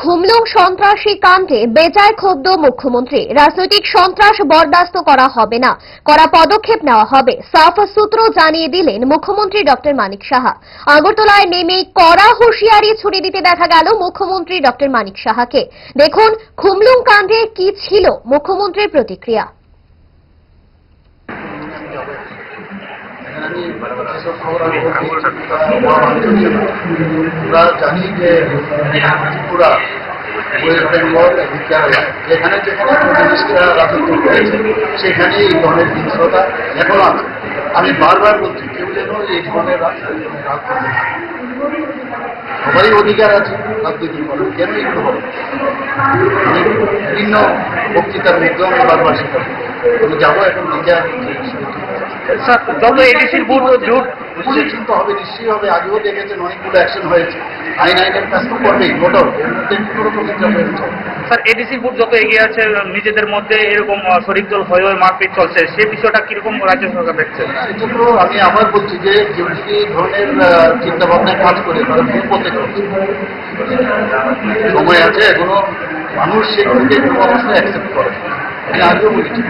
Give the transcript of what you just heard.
খুমলুং সন্ত্রাসী কাণ্ডে বেজায় ক্ষুব্ধ মুখ্যমন্ত্রী। রাজনৈতিক সন্ত্রাস বরদাস্ত করা হবে না। করা পদক্ষেপ নেওয়া হবে, সাফ সূত্র জানিয়ে দিলেন মুখ্যমন্ত্রী ডক্টর মানিক সাহা। আগরতলায় নেমে কড়া হুঁশিয়ারি ছুড়ে দিতে দেখা গেল মুখ্যমন্ত্রী ডক্টর মানিক সাহাকে। দেখুন খুমলুং কাণ্ডে কি ছিল মুখ্যমন্ত্রীর প্রতিক্রিয়া। আমি যেসব খবর আমি বলছি, তা বাঞ্ছনীয় না। আমরা জানি যে ত্রিপুরা ওয়েস্ট বেঙ্গল যেখানে যেখানে কমিউনিস্টরা রাজত্ব করেছে সেখানে এই ধরনের আছে আমি বারবার বলছি কেউ যেন এই ধরনের সবারই অধিকার আছে রাজনীতি করার কেন এগুলো হবে আমি বিভিন্ন বক্তৃতার মধ্যেও আমি বারবার বলি। আমি যাব এখন নিজে যত এডিসির বুট জুট পরিচিত হবে নিশ্চয়ই হবে। আগেও দেখেছেন অনেকগুলো অ্যাকশন হয়েছে। আইন আইনের কাজ তো করবেই এর কোনো রকম। স্যার এডিসির বুট যত এগিয়ে আছে নিজেদের মধ্যে এরকম শরিক দল হয়ে হয়ে মারপিট চলছে। সে বিষয়টা কীরকম রাজ্য সরকার দেখছে? আমি আবার বলছি যে এই ধরনের চিন্তা ভাবনায় কাজ করে তারা ভুল পথে সময় আছে এখনও। মানুষ সেগুলোকে কোনো অবস্থায় অ্যাকসেপ্ট করে। আমি আগেও বলেছি।